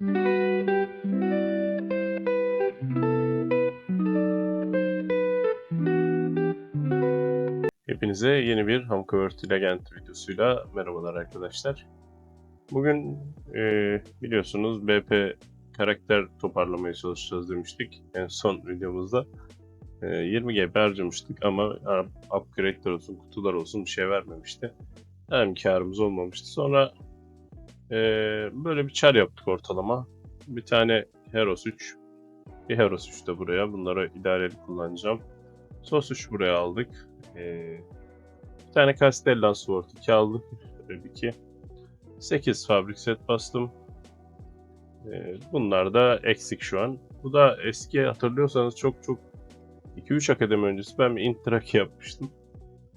Hepinize yeni bir Hamcover Legend videosuyla merhabalar arkadaşlar. Bugün e, biliyorsunuz BP karakter toparlamaya çalışacağız demiştik en son videomuzda. E, 20 GB harcamıştık ama upgrade'ler olsun, kutular olsun bir şey vermemişti. Hem karımız olmamıştı. Sonra e, böyle bir çar yaptık ortalama. Bir tane Heros 3, bir Heros 3 de buraya. Bunları idareli kullanacağım. Sos 3 buraya aldık. Ee, bir tane Castellan Sword 2 aldık. Böyle 2. 8 fabrik set bastım. Ee, bunlar da eksik şu an. Bu da eski hatırlıyorsanız çok çok 2-3 akademi öncesi ben bir Intraki yapmıştım.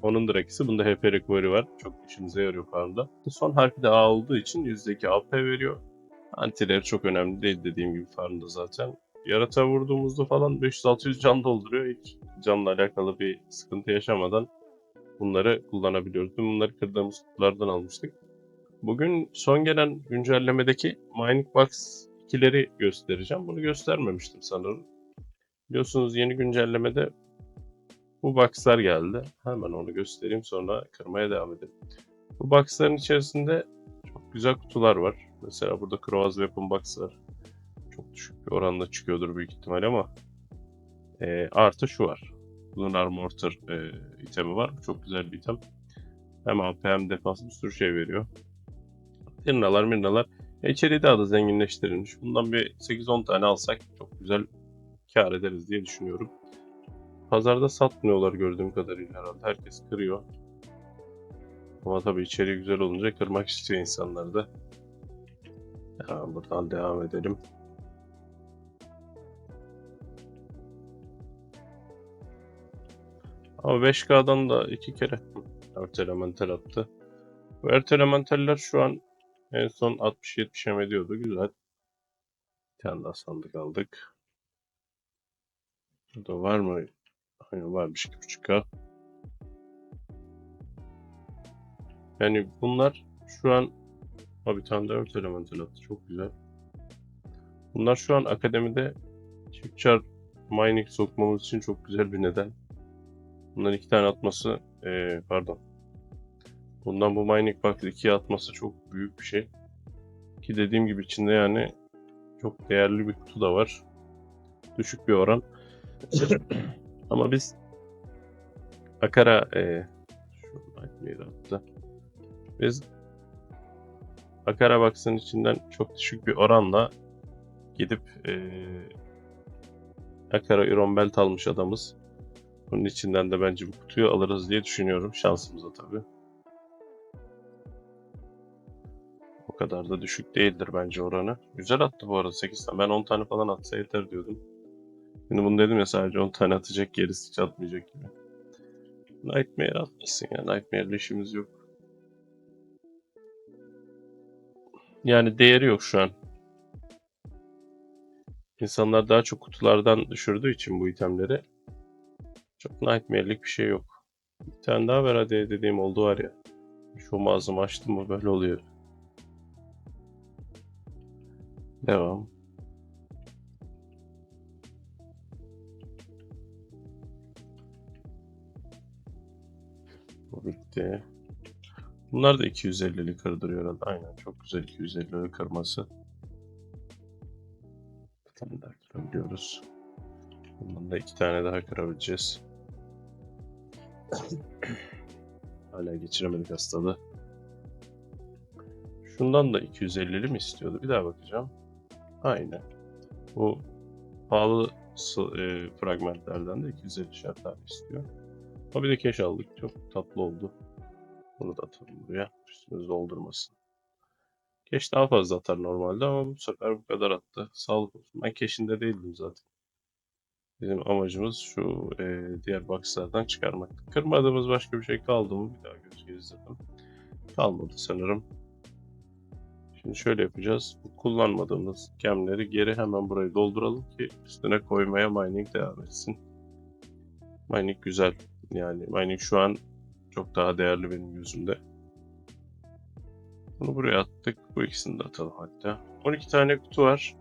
Onun drakisi. Bunda HP recovery var. Çok işinize yarıyor farmda. Son harfi de A olduğu için %2 AP veriyor. Antileri çok önemli değil dediğim gibi farmda zaten. Yarata vurduğumuzda falan 500-600 can dolduruyor. Hiç canla alakalı bir sıkıntı yaşamadan bunları kullanabiliyoruz. Bunları kırdığımız kutulardan almıştık. Bugün son gelen güncellemedeki Mining Box 2'leri göstereceğim. Bunu göstermemiştim sanırım. Biliyorsunuz yeni güncellemede bu boxlar geldi. Hemen onu göstereyim sonra kırmaya devam edelim. Bu boxların içerisinde çok güzel kutular var. Mesela burada Croaz Weapon Box var. Çok düşük bir oranda çıkıyordur büyük ihtimal ama e, artı şu var. Lunar Mortar e, itemi var. Çok güzel bir item. Hem AP hem defans bir sürü şey veriyor. Mirnalar mirnalar. E, içeriği daha da zenginleştirilmiş. Bundan bir 8-10 tane alsak çok güzel kar ederiz diye düşünüyorum. Pazarda satmıyorlar gördüğüm kadarıyla herhalde. Herkes kırıyor. Ama tabii içeriği güzel olunca kırmak istiyor insanlar da. Ya, buradan devam edelim. Ama 5K'dan da iki kere Earth Elemental attı. Bu şu an en son 60-70 em ediyordu. Güzel. Bir tane daha sandık aldık. Burada var mı? Hayır varmış 2.5K. Yani bunlar şu an Ha bir tane de Earth Elemental attı. Çok güzel. Bunlar şu an akademide çift çar mining sokmamız için çok güzel bir neden. Bundan iki tane atması, ee, pardon. Bundan bu Mining Box 2'ye atması çok büyük bir şey. Ki dediğim gibi içinde yani çok değerli bir kutu da var. Düşük bir oran. Ama biz Akara ee, şu. Biz Akara Box'ın içinden çok düşük bir oranla gidip ee, Akara Iron Belt almış adamız. Bunun içinden de bence bu kutuyu alırız diye düşünüyorum. Şansımıza tabii. O kadar da düşük değildir bence oranı. Güzel attı bu arada 8 tane. Ben 10 tane falan atsa yeter diyordum. Şimdi bunu dedim ya sadece 10 tane atacak gerisi hiç atmayacak gibi. Nightmare atmasın ya. Nightmare'le işimiz yok. Yani değeri yok şu an. İnsanlar daha çok kutulardan düşürdüğü için bu itemleri çok nightmare'lik bir şey yok. Bir tane daha ver hadi dediğim oldu var ya. Şu mağazamı açtım mı böyle oluyor. Devam. Bu bitti. Bunlar da 250'lik kırdırıyor herhalde. Aynen çok güzel 250'lik kırması. Bir tane daha kırabiliyoruz. Bundan da iki tane daha kırabileceğiz. Hala geçiremedik hastalığı. Şundan da 250'li mi istiyordu? Bir daha bakacağım. Aynen. Bu pahalı e, fragmentlerden de 250 şart istiyor. Ama bir de keş aldık. Çok tatlı oldu. Bunu da atalım buraya. Üstümüz doldurmasın. Keş daha fazla atar normalde ama bu sefer bu kadar attı. Sağlık olsun. Ben keşinde değildim zaten. Bizim amacımız şu e, diğer boxlardan çıkarmak. Kırmadığımız başka bir şey kaldı mı? Bir daha göz gezdirdim. Kalmadı sanırım. Şimdi şöyle yapacağız. Bu kullanmadığımız gemleri geri hemen burayı dolduralım ki üstüne koymaya mining devam etsin. Mining güzel. Yani mining şu an çok daha değerli benim gözümde. Bunu buraya attık. Bu ikisini de atalım hatta. 12 tane kutu var.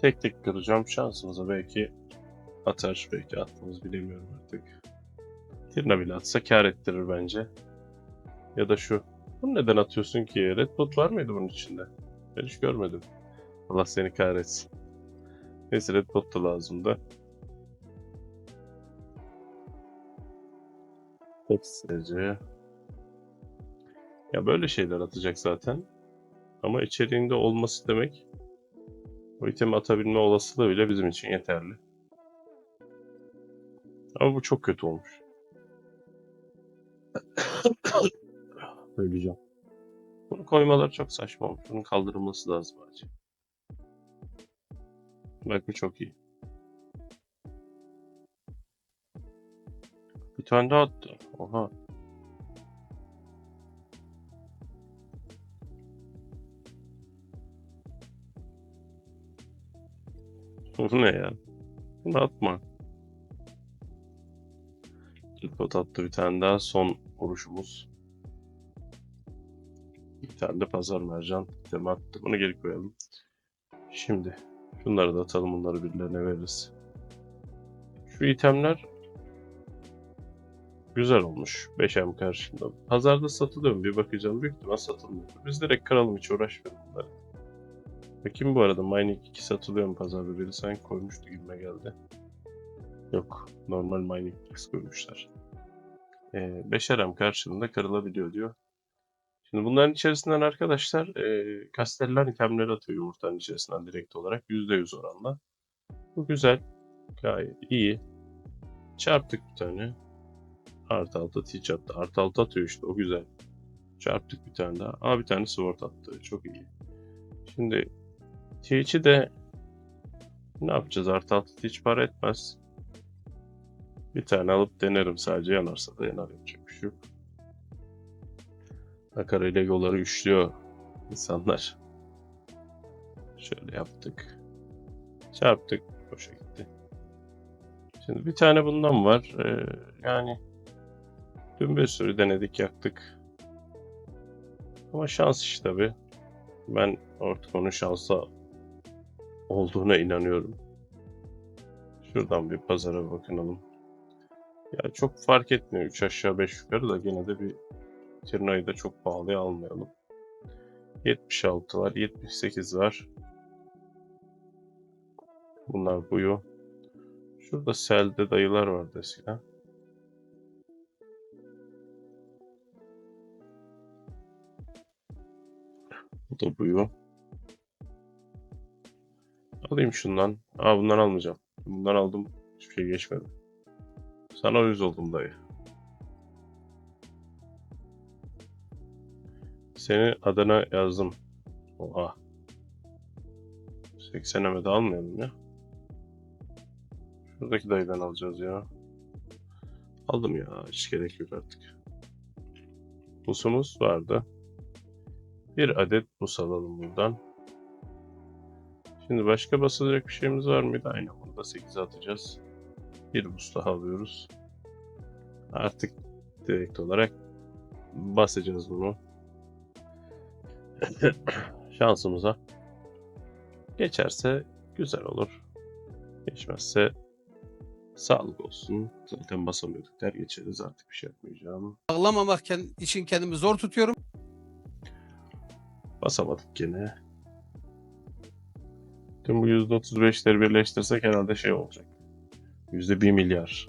Tek tek kıracağım. Şansımıza belki atar. Belki atmaz bilemiyorum artık. Tirna bile atsa kar ettirir bence. Ya da şu. Bunu neden atıyorsun ki? Red Bot var mıydı bunun içinde? Ben hiç görmedim. Allah seni kahretsin. Neyse Red Bot da lazımdı. Ekstracı. Ya böyle şeyler atacak zaten. Ama içeriğinde olması demek o itemi atabilme olasılığı bile bizim için yeterli. Ama bu çok kötü olmuş. Öleceğim. Bunu koymaları çok saçma olmuş. Bunun kaldırılması lazım acil. Bak bu çok iyi. Tane daha. Oha. Bu ne ya? Bunu atma. Pot attı bir tane daha. Son vuruşumuz. Bir tane de pazar mercan. Tema attı. Bunu geri koyalım. Şimdi şunları da atalım. Bunları birilerine veririz. Şu itemler güzel olmuş. 5M karşında. Pazarda satılıyor mu? Bir bakacağım. Büyük ihtimal satılmıyor. Biz direkt kıralım hiç uğraşmayalım. Bakayım bu arada Mining 2 satılıyor mu pazarda? Biri sanki koymuştu gibime geldi. Yok. Normal Mining X koymuşlar. Ee, 5 RM karşılığında kırılabiliyor diyor. Şimdi bunların içerisinden arkadaşlar e, Castellan itemleri atıyor yumurtanın içerisinden direkt olarak. %100 oranla. Bu güzel. Gayet iyi. Çarptık bir tane. Artı altı teach attı. Artı altı atıyor işte o güzel. Çarptık bir tane daha. Aa bir tane sword attı. Çok iyi. Şimdi teach'i de ne yapacağız? Artı altı teach para etmez. Bir tane alıp denerim sadece yanarsa da yanar yapacak bir şey yok. Akara ile yolları üçlüyor insanlar. Şöyle yaptık. Çarptık. Boşa gitti. Şimdi bir tane bundan var. Ee, yani dün bir sürü denedik yaktık. Ama şans iş tabi. Ben artık onun şansa olduğuna inanıyorum. Şuradan bir pazara bakınalım. Ya çok fark etmiyor. 3 aşağı 5 yukarı da gene de bir Tirna'yı da çok pahalıya almayalım. 76 var, 78 var. Bunlar buyu. Şurada selde dayılar vardı eskiden. Bu da buyu. Alayım şundan. Aa bundan almayacağım. Bundan aldım. Hiçbir şey geçmedi. Sana uyuz oldum dayı. Seni adına yazdım. Oha. 80 de almayalım ya. Şuradaki dayıdan alacağız ya. Aldım ya. Hiç gerek yok artık. Busumuz vardı. Bir adet bus alalım buradan. Şimdi başka basılacak bir şeyimiz var mıydı? Aynen burada 8'e atacağız. Bir bus daha alıyoruz. Artık direkt olarak basacağız bunu. Şansımıza. Geçerse güzel olur. Geçmezse sağlık olsun. Zaten basamıyorduk der geçeriz artık bir şey yapmayacağım. Ağlamamak kend- için kendimi zor tutuyorum. Basamadık gene. Tüm bu %35'leri birleştirsek herhalde şey olacak. %1 milyar.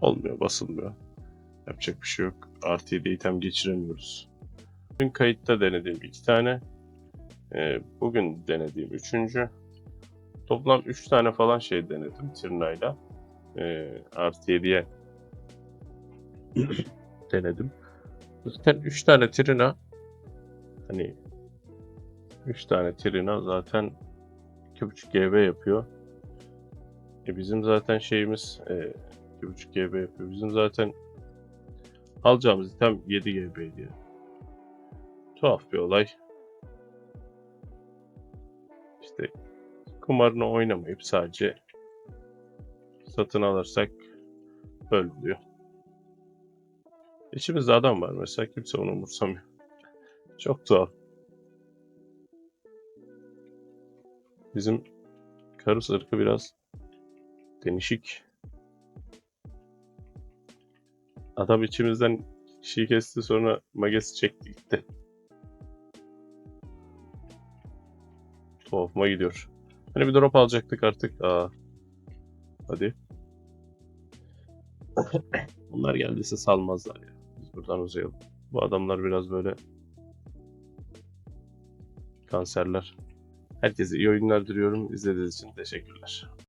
Olmuyor, basılmıyor. Yapacak bir şey yok. Artı 7 item geçiremiyoruz. Bugün kayıtta denediğim iki tane. Ee, bugün denediğim üçüncü. Toplam 3 tane falan şey denedim Tirna'yla. Ee, artı 7'ye denedim. Zaten 3 tane Trina hani 3 tane Trina zaten 2.5 GB yapıyor. E bizim zaten şeyimiz e, 2.5 GB yapıyor. Bizim zaten alacağımız item 7 GB diye. Tuhaf bir olay. İşte kumarını oynamayıp sadece satın alırsak böyle oluyor. İçimizde adam var mesela kimse onu umursamıyor. Çok tuhaf. Bizim Karus ırkı biraz değişik. Adam içimizden kişiyi kesti sonra magesi çekti gitti. Tuhafıma gidiyor. Hani bir drop alacaktık artık. Aa. Hadi. Bunlar geldiyse salmazlar ya. Biz buradan uzayalım. Bu adamlar biraz böyle kanserler. Herkese iyi oyunlar diliyorum. İzlediğiniz için teşekkürler.